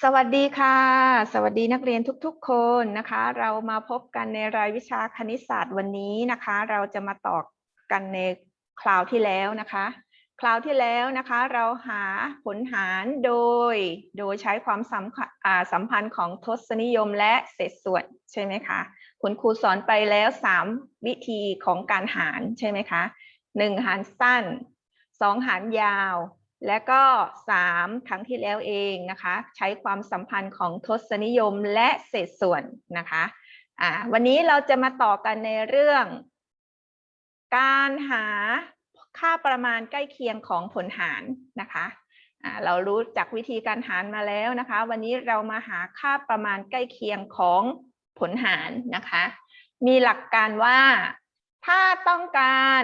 สวัสดีค่ะ สวัสดีนักเรียนทุกๆ คนนะคะ เรามาพบกันในรายวิชาคณิตศาสตร์วันนี้นะคะ เราจะมาต่อกันในคราวที่แล้วนะคะ คราวที่แล้วนะคะเราหาผลหารโดย โดยใช้ความสัมพันธ์อ่าสัมพันธ์ของทศนิยมและเศษส่วนใช่ไหมคะคุณครูสอนไปแล้ว 3 วิธีของการหารใช่ไหมคะ 1 หารสั้น 2 หารยาว และก็สามครั้งที่แล้วเองนะคะ ใช้ความสัมพันธ์ของทศนิยมและเศษส่วนนะคะอ่าวันนี้เราจะมาต่อกันในเรื่อง การหาค่าประมาณใกล้เคียงของผลหารนะคะอ่าเรารู้จักวิธีการหารมาแล้วนะคะ วันนี้เรามาหาค่าประมาณใกล้เคียงของผลหารนะคะ มีหลักการว่าถ้าต้องการ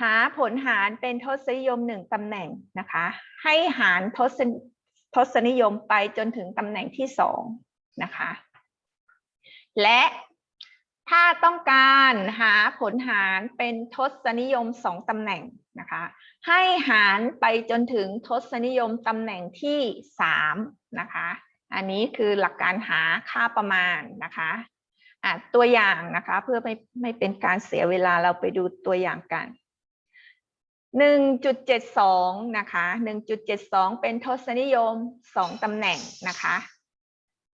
หาผลหารเป็นทศนิยมหนึ่งตำแหน่งนะคะ ให้หารทศทศนิยมไปจนถึงตำแหน่งที่สองนะคะ และถ้าต้องการหาผลหารเป็นทศนิยมสองตำแหน่งนะคะ ให้หารไปจนถึงทศนิยมตำแหน่งที่สามนะคะ อันนี้คือหลักการหาค่าประมาณนะคะะตัวอย่างนะคะเพื่อไม่ไม่เป็นการเสียเวลาเราไปดูตัวอย่างกัน 1.72 นะคะ 1.72 เป็นทศนิยม 2ตำแหน่งนะคะ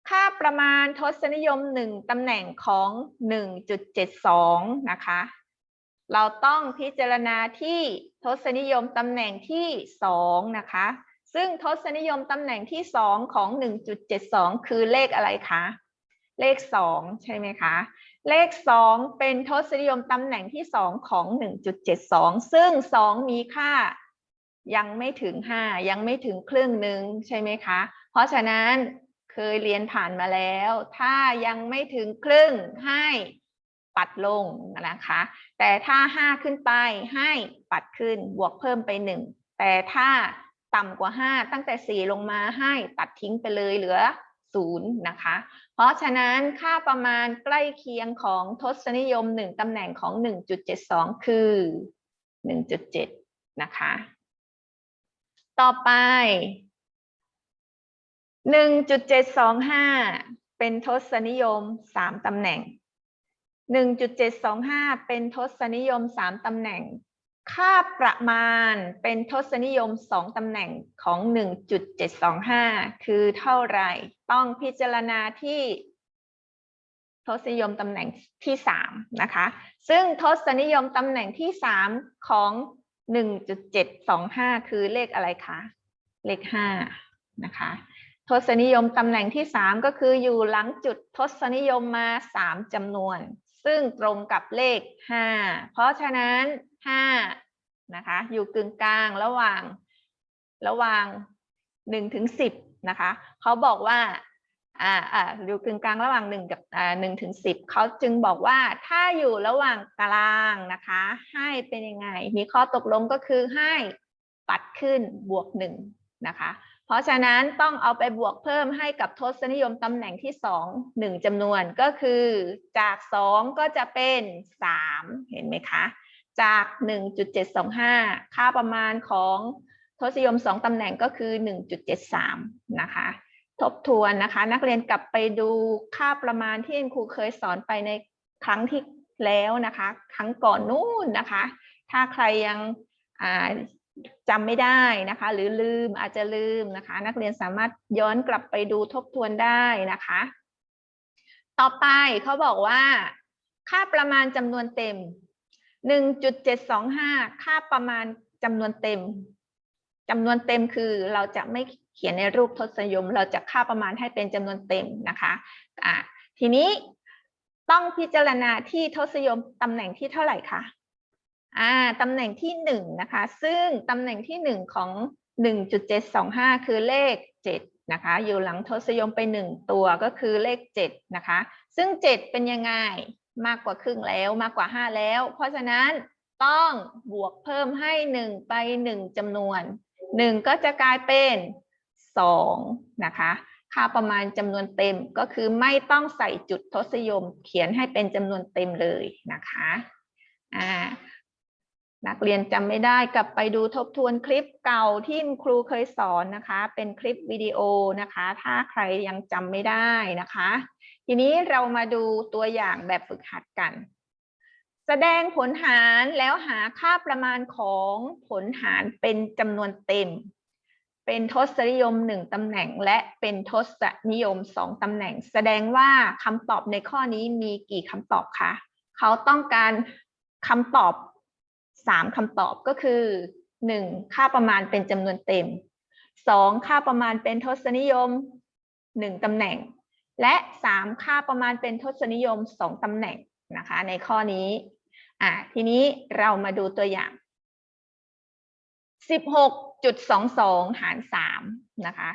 ค่าประมาณทศนิยม 1ตำแหน่งของ 1.72 นะคะ เราต้องพิจารณาที่ทศนิยมตำแหน่งที่ 2 นะคะ ซึ่งทศนิยมตำแหน่งที่ 2 ของ 1.72 คือเลขอะไรคะ เลข 2 ใช่ไหมคะ เลข 2 เป็นทศนิยมตำแหน่งที่ 2 ของ 1.72 ซึ่ง 2 มีค่ายังไม่ถึง 5 ยังไม่ถึงครึ่งหนึ่งใช่ไหมคะ เพราะฉะนั้นเคยเรียนผ่านมาแล้ว ถ้ายังไม่ถึงครึ่งให้ปัดลงนะคะ แต่ถ้า 5 ขึ้นไปให้ปัดขึ้นบวกเพิ่มไป 1 แต่ถ้าต่ำกว่า 5 ตั้งแต่ 4 ลงมาให้ตัดทิ้งไปเลยเหลือ0นะคะ เพราะฉะนั้นค่าประมาณใกล้เคียงของทศนิยม 1ตำแหน่งของ 1.72 คือ 1.7 นะคะ ต่อไป 1.725 เป็นทศนิยม 3ตำแหน่ง 1.725 เป็นทศนิยม 3ตำแหน่ง ค่าประมาณเป็นทศนิยม 2ตำแหน่งของ 1.725 คือเท่าไหร่ต้องพิจารณาที่ทศนิยมตำแหน่งที่ 3 นะคะ ซึ่งทศนิยมตำแหน่งที่ 3 ของ 1.725 คือเลขอะไรคะ เลข 5 นะคะ ทศนิยมตำแหน่งที่ 3 ก็คืออยู่หลังจุดทศนิยมมา 3จำนวน ซึ่งตรงกับเลข 5 เพราะฉะนั้น 5 นะคะ อยู่กึ่งกลางระหว่างระหว่าง 1 ถึง 10 นะคะ เขาบอกว่าอ่าอ่าอยู่กึ่งกลางระหว่าง 1 กับอ่า1ถึง 10 เขาจึงบอกว่าถ้าอยู่ระหว่างกลางนะคะ ให้เป็นยังไง มีข้อตกลงก็คือให้ปัดขึ้นบวก 1 นะคะ เพราะฉะนั้นต้องเอาไปบวกเพิ่มให้กับทศนิยมตำแหน่งที่ 2 1จำนวนก็คือจาก 2 ก็จะเป็น 3 เห็นไหมคะ จาก 1.725 ค่าประมาณของทศนิยม 2ตำแหน่งก็คือ 1.73 นะคะทบทวนนะคะ นักเรียนกลับไปดูค่าประมาณที่ครูเคยสอนไปในครั้งที่แล้วนะคะ ครั้งก่อนนู่นนะคะ ถ้าใครยัง จำไม่ได้นะคะ หรือลืมอาจจะลืมนะคะ นักเรียนสามารถย้อนกลับไปดูทบทวนได้นะคะ ต่อไปเขาบอกว่า ค่าประมาณจำนวนเต็ม 1.725 ค่าประมาณจำนวนเต็มจำนวนเต็มคือเราจะไม่เขียนในรูปทศนิยม เราจะค่าประมาณให้เป็นจำนวนเต็มนะคะอะทีนี้ต้องพิจารณาที่ทศนิยมตำแหน่งที่เท่าไหร่คะ อ่าตำแหน่งที่หนึ่งนะคะ ซึ่งตำแหน่งที่หนึ่งของ 1.725 คือเลข 7 นะคะ อยู่หลังทศยมไป 1 ตัวก็คือเลข 7 นะคะ ซึ่ง 7 เป็นยังไงมากกว่าครึ่งแล้วมากกว่า 5 แล้ว เพราะฉะนั้นต้องบวกเพิ่มให้ 1 ไป 1จำนวน 1 ก็จะกลายเป็น 2 นะคะ ค่าประมาณจำนวนเต็มก็คือไม่ต้องใส่จุดทศยมเขียนให้เป็นจำนวนเต็มเลยนะคะอ่า นักเรียนจำไม่ได้กลับไปดูทบทวนคลิปเก่าที่ครูเคยสอนนะคะ เป็นคลิปวิดีโอนะคะ ถ้าใครยังจำไม่ได้นะคะ ทีนี้เรามาดูตัวอย่างแบบฝึกหัดกัน แสดงผลหารแล้วหาค่าประมาณของผลหารเป็นจำนวนเต็ม เป็นทศนิยมหนึ่งตำแหน่ง และเป็นทศนิยมสองตำแหน่ง แสดงว่าคำตอบในข้อนี้มีกี่คำตอบคะเขาต้องการคำตอบ สามคำตอบก็คือหนึ่งค่าประมาณเป็นจำนวนเต็มสองค่าประมาณเป็นทศนิยมหนึ่งตำแหน่ง และสามค่าประมาณเป็นทศนิยมสองตำแหน่งนะคะในข้อนี้อ่าทีนี้เรามาดูตัวอย่าง16.22หาร3นะคะ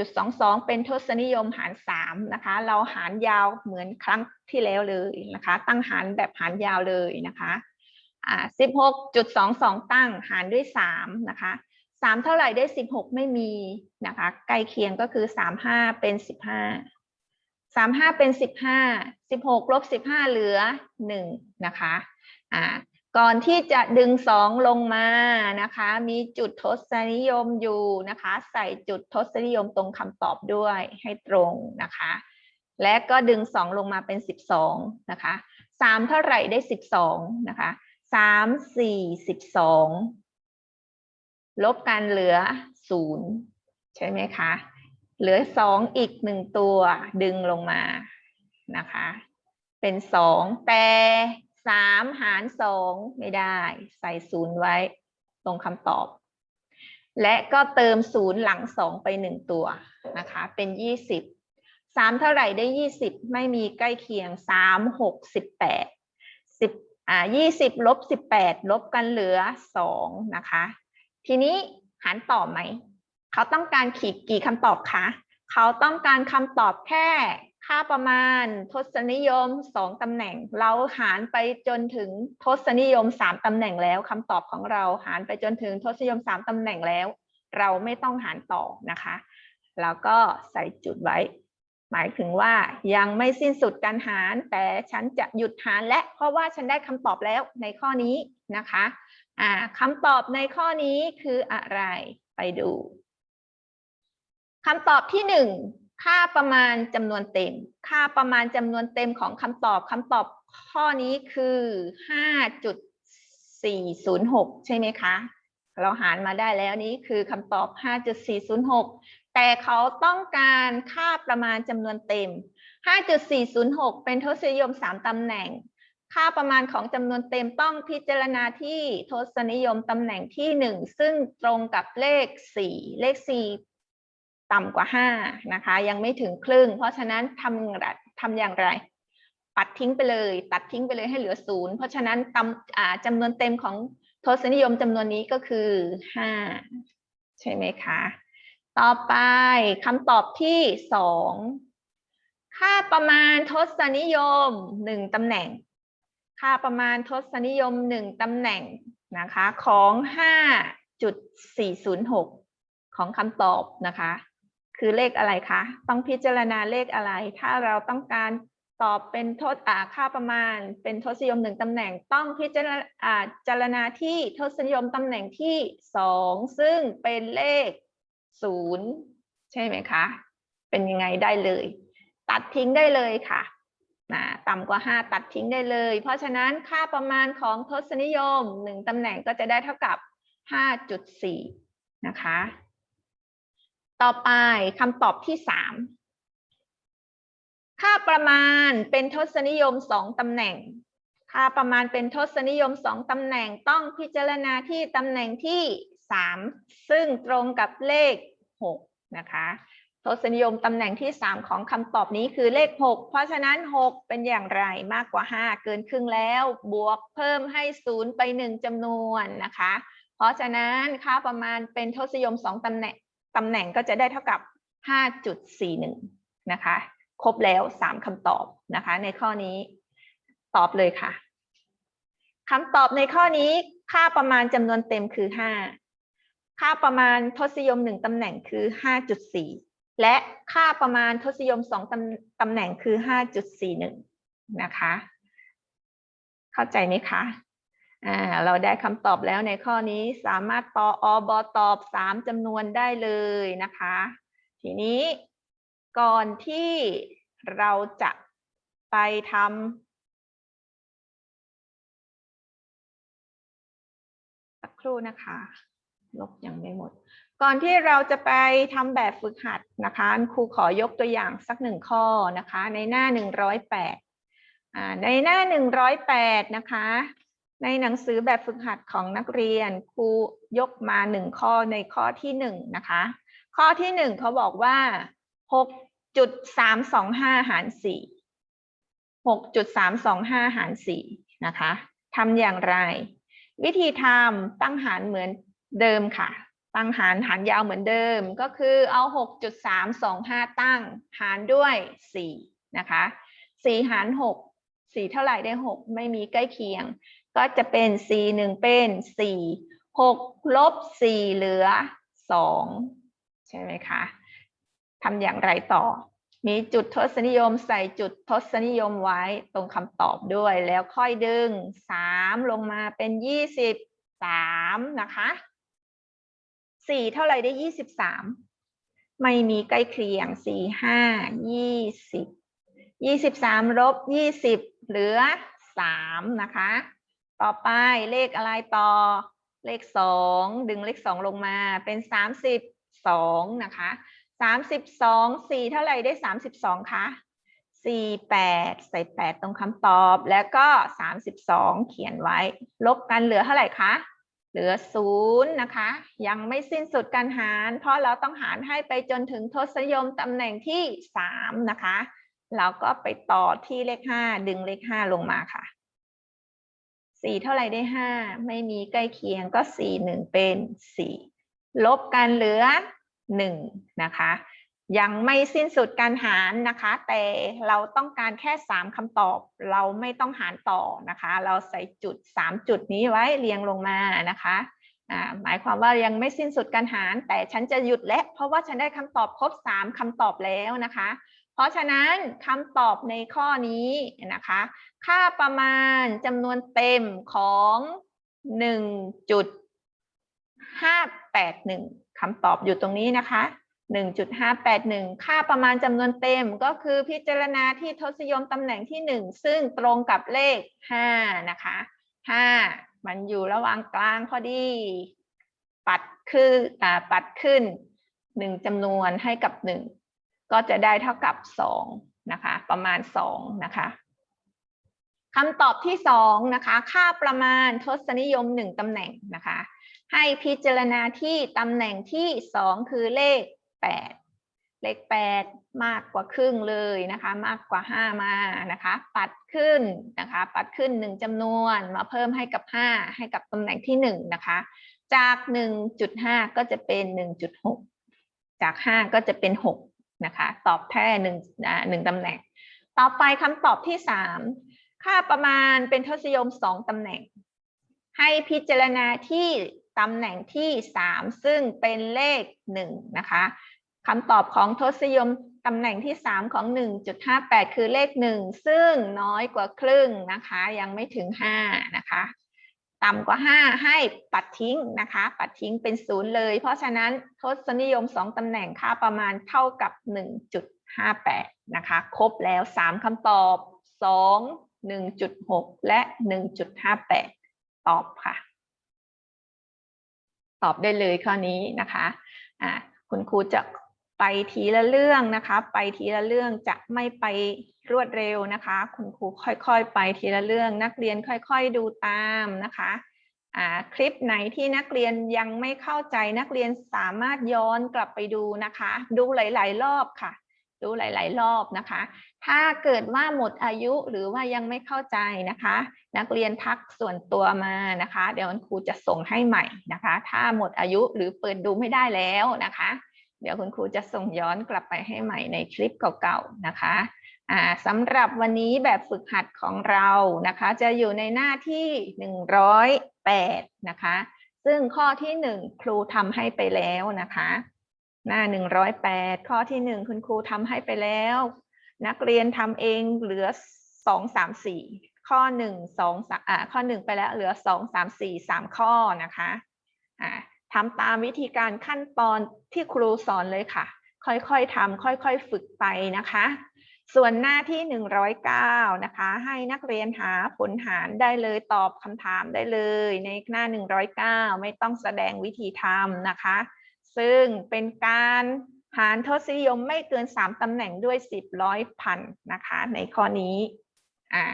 16.22เป็นทศนิยมหาร3นะคะ เราหารยาวเหมือนครั้งที่แล้วเลยนะคะ ตั้งหารแบบหารยาวเลยนะคะ อ่า16.22ตั้งหารด้วย3นะคะ3เท่าไหร่ได้16ไม่มีนะคะใกล้เคียงก็คือ35เป็น15 35เป็น15 16ลบ15เหลือ1นะคะอ่าก่อนที่จะดึงสองลงมานะคะ มีจุดทศนิยมอยู่นะคะ ใส่จุดทศนิยมตรงคำตอบด้วยให้ตรงนะคะ และก็ดึงสองลงมาเป็นสิบสองนะคะสามเท่าไหร่ได้สิบสองนะคะ สามสี่สิบสองลบกันเหลือศูนย์ใช่ไหมคะเหลือสองอีกหนึ่งตัวดึงลงมานะคะ เป็นสองแต่สามหารสองไม่ได้ใส่ศูนย์ไว้ตรงคำตอบ และก็เติมศูนย์หลังสองไปหนึ่งตัวนะคะ เป็นยี่สิบสามเท่าไหร่ได้ยี่สิบไม่มีใกล้เคียงสามหกสิบแปดสิบ อ่ายี่สิบลบสิบแปดลบกันเหลือสองนะคะ ทีนี้หารต่อไหม เขาต้องการขีดกี่คำตอบคะ เขาต้องการคำตอบแค่ค่าประมาณทศนิยมสองตำแหน่ง เราหารไปจนถึงทศนิยมสามตำแหน่งแล้วคำตอบของเราหารไปจนถึงทศนิยมสามตำแหน่งแล้ว เราไม่ต้องหารต่อนะคะ แล้วก็ใส่จุดไว้ หมายถึงว่ายังไม่สิ้นสุดการหาร แต่ฉันจะหยุดหารและเพราะว่าฉันได้คำตอบแล้วในข้อนี้นะคะอ่าคำตอบในข้อนี้คืออะไรไปดูคำตอบที่หนึ่งค่าประมาณจำนวนเต็ม ค่าประมาณจำนวนเต็มของคำตอบคำตอบข้อนี้คือ5.406ใช่ไหมคะ เราหารมาได้แล้วนี้คือคำตอบ5.406 แต่เขาต้องการค่าประมาณจำนวนเต็ม 5.406 เป็นทศนิยม 3ตำแหน่ง ค่าประมาณของจำนวนเต็มต้องพิจารณาที่ทศนิยมตำแหน่งที่ 1 ซึ่งตรงกับเลข 4 เลข 4 ต่ำกว่า 5 นะคะ ยังไม่ถึงครึ่ง เพราะฉะนั้นทำทำอย่างไรตัดทิ้งไปเลย ตัดทิ้งไปเลยให้เหลือศูนย์เพราะฉะนั้นจำนวนเต็มของทศนิยมจำนวนนี้ก็คือ 5 ใช่ไหมคะ ต่อไปคำตอบที่2ค่าประมาณทศนิยม1ตำแหน่ง ค่าประมาณทศนิยม1ตำแหน่งนะคะของ5.406ของคำตอบนะคะ คือเลขอะไรคะ ต้องพิจารณาเลขอะไร ถ้าเราต้องการตอบเป็นทศอ่าค่าประมาณ เป็นทศนิยมหนึ่งตำแหน่ง ต้องพิจารณาจารณาที่ทศนิยมตำแหน่งที่สองซึ่งเป็นเลข ศูนย์ใช่ไหมคะ เป็นยังไงได้เลย ตัดทิ้งได้เลยค่ะนะต่ำกว่า 5 ตัดทิ้งได้เลย เพราะฉะนั้นค่าประมาณของทศนิยม 1ตำแหน่งก็จะได้เท่ากับ 5.4 นะคะ ต่อไปคำตอบที่ 3 ค่าประมาณเป็นทศนิยม 2ตำแหน่ง ค่าประมาณเป็นทศนิยม 2ตำแหน่งต้องพิจารณาที่ตำแหน่งที่ 3 ซึ่งตรงกับเลข 6 นะคะทศนิยมตำแหน่งที่ 3 ของคำตอบนี้คือเลข 6 เพราะฉะนั้น 6 เป็นอย่างไรมากกว่า 5 เกินครึ่งแล้ว บวกเพิ่มให้ 0 ไป 1จำนวนนะคะ เพราะฉะนั้นค่าประมาณเป็นทศนิยม 2ตำแหน่งตำแหน่งก็จะได้เท่ากับ 5.41 นะคะ ครบแล้ว 3คำตอบนะคะ ในข้อนี้ตอบเลยค่ะคำตอบในข้อนี้ค่าประมาณจำนวนเต็มคือ 5 ค่าประมาณทศนิยม 1ตำแหน่งคือ 5.4 และค่าประมาณทศนิยม 2ตำตำแหน่งคือ 5.41 นะคะ เข้าใจไหมคะอ่าเราได้คำตอบแล้วในข้อนี้สามารถตออบตอบสามจำนวนได้เลยนะคะ ทีนี้ก่อนที่เราจะไปทำสักครู่นะคะ ลบยังไม่หมด ก่อนที่เราจะไปทำแบบฝึกหัดนะคะครูขอยกตัวอย่างสักหนึ่งข้อนะคะ ในหน้าหนึ่งร้อยแปดในหน้าหนึ่งร้อยแปดนะคะ ในหนังสือแบบฝึกหัดของนักเรียนครูยกมาหนึ่งข้อในข้อที่หนึ่งนะคะ ข้อที่หนึ่งเขาบอกว่าหกจุดสามสองห้าหารสี่หกจุดสามสองห้าหารสี่นะคะทำอย่างไร วิธีทำตั้งหารเหมือน เดิมค่ะ ตั้งหารหารยาวเหมือนเดิมก็คือเอาหกจุดสามสองห้าตั้งหารด้วยสี่นะคะสี่หารหกสี่เท่าไหร่ได้หกไม่มีใกล้เคียง ก็จะเป็นสี่หนึ่งเป็นสี่หกลบสี่เหลือสองใช่ไหมคะทำอย่างไรต่อ มีจุดทศนิยมใส่จุดทศนิยมไว้ตรงคำตอบด้วย แล้วค่อยดึงสามลงมาเป็นยี่สิบสามนะคะ สี่เท่าไหร่ได้ยี่สิบสามไม่มีใกล้เคียงสี่ห้ายี่สิบยี่สิบสามลบยี่สิบเหลือสามนะคะ ต่อไปเลขอะไรต่อ เลขสองดึงเลขสองลงมาเป็นสามสิบสองนะคะสามสิบสองสี่เท่าไหร่ได้สามสิบสองคะสี่แปดใส่แปดตรงคำตอบแล้วก็สามสิบสองเขียนไว้ ลบกันเหลือเท่าไหร่คะ เหลือศูนย์นะคะ ยังไม่สิ้นสุดการหาร เพราะเราต้องหารให้ไปจนถึงทศนิยมตำแหน่งที่สามนะคะ เราก็ไปต่อที่เลขห้าดึงเลขห้าลงมาค่ะสี่เท่าไหร่ได้ห้าไม่มีใกล้เคียงก็สี่หนึ่งเป็นสี่ลบกันเหลือหนึ่งนะคะ ยังไม่สิ้นสุดการหารนะคะ แต่เราต้องการแค่สามคำตอบ เราไม่ต้องหารต่อนะคะ เราใส่จุดสามจุดนี้ไว้เรียงลงมานะคะหมายความว่ายังไม่สิ้นสุดการหาร แต่ฉันจะหยุดและเพราะว่าฉันได้คำตอบครบสามคำตอบแล้วนะคะ เพราะฉะนั้นคำตอบในข้อนี้นะคะ ค่าประมาณจำนวนเต็มของหนึ่งจุดห้าแปดหนึ่งคำตอบอยู่ตรงนี้นะคะ 1.581 ค่าประมาณจำนวนเต็มก็คือพิจารณาที่ทศนิยมตำแหน่งที่ 1 ซึ่งตรงกับเลข 5 นะคะ 5 มันอยู่ระหว่างกลางพอดี ปัดคืออ่าปัดขึ้น 1จำนวนให้กับ 1 ก็จะได้เท่ากับ 2 นะคะ ประมาณ 2 นะคะคำตอบที่ 2 นะคะ ค่าประมาณทศนิยม 1ตำแหน่งนะคะให้พิจารณาที่ตำแหน่งที่สองคือเลข แปดเลขแปดมากกว่าครึ่งเลยนะคะ มากกว่าห้ามานะคะ ปัดขึ้นนะคะ ปัดขึ้นหนึ่งจำนวนมาเพิ่มให้กับห้าให้กับตำแหน่งที่หนึ่งนะคะ จากหนึ่งจุดห้าก็จะเป็นหนึ่งจุดหกจากห้าก็จะเป็นหกนะคะ ตอบแค่หนึ่งหนึ่งตำแหน่ง ต่อไปคำตอบที่สามค่าประมาณเป็นทศนิยมสองตำแหน่ง ให้พิจารณาที่ตำแหน่งที่ 3 ซึ่งเป็นเลข 1 นะคะ คำตอบของทศนิยมตำแหน่งที่ 3 ของ 1.58 คือเลข 1 ซึ่งน้อยกว่าครึ่งนะคะ ยังไม่ถึง 5 นะคะ ต่ำกว่า 5 ให้ปัดทิ้งนะคะ ปัดทิ้งเป็นศูนย์เลย เพราะฉะนั้นทศนิยม 2 ตำแหน่งค่าประมาณเท่ากับ 1.58 นะคะ ครบแล้ว 3คำตอบ 2 1.6 และ 1.58 ตอบค่ะ ตอบได้เลยข้อนี้นะคะ อ่าคุณครูจะ ไปทีละเรื่องนะคะ ไปทีละเรื่องจะไม่ไปรวดเร็วนะคะ คุณครูค่อยๆ ไปทีละเรื่อง นักเรียนค่อยๆดูตามนะคะอ่าคลิปไหนที่นักเรียนยังไม่เข้าใจนักเรียนสามารถย้อนกลับไปดูนะคะ ดูหลาย ๆ รอบค่ะ ดูหลาย ๆ รอบนะคะ ถ้าเกิดว่าหมดอายุหรือว่ายังไม่เข้าใจนะคะ นักเรียนทักส่วนตัวมานะคะ เดี๋ยวคุณครูจะส่งให้ใหม่นะคะ ถ้าหมดอายุหรือเปิดดูไม่ได้แล้วนะคะ เดี๋ยวคุณครูจะส่งย้อนกลับไปให้ใหม่ในคลิปเก่าๆนะคะสำหรับวันนี้แบบฝึกหัดของเรานะคะ จะอยู่ในหน้าที่ 108 นะคะ ซึ่งข้อที่ 1 ครูทำให้ไปแล้วนะคะ หน้า 108 ข้อที่ 1 คุณครูทำให้ไปแล้ว นักเรียนทำเองเหลือสองสามสี่ขข้อหนึ่งสองสามอ่าข้อหนึ่งไปแล้วเหลือสองสามสี่สามข้อนะคะอ่า ทำตามวิธีการขั้นตอนที่ครูสอนเลยค่ะ ค่อยๆทำค่อยๆฝึกไปนะคะ ส่วนหน้าที่ 109 นะคะ ให้นักเรียนหาผลหารได้เลยตอบคำถามได้เลย ในหน้า 109 ไม่ต้องแสดงวิธีทำนะคะ ซึ่งเป็นการหารทศนิยมไม่เกิน 3ตำแหน่งด้วย 10ร้อยพันนะคะ ในข้อนี้อ่า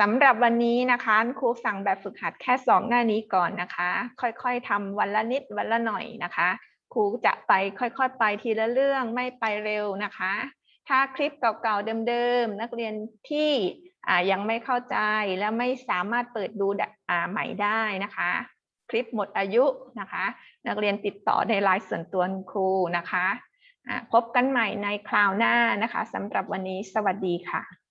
สำหรับวันนี้นะคะครูสั่งแบบฝึกหัดแค่2หน้านี้ก่อนนะคะ ค่อยๆทำวันละนิดวันละหน่อยนะคะ ครูจะไปค่อยๆ ไปทีละเรื่องไม่ไปเร็วนะคะ ถ้าคลิปเก่าๆเดิมๆนักเรียนที่ยังไม่เข้าใจและไม่สามารถเปิดดูดใหม่ได้นะคะ คลิปหมดอายุนะคะ นักเรียนติดต่อในไลน์ส่วนตัวครูนะคะพบกันใหม่ในคราวหน้านะคะสำหรับวันนี้สวัสดีค่ะ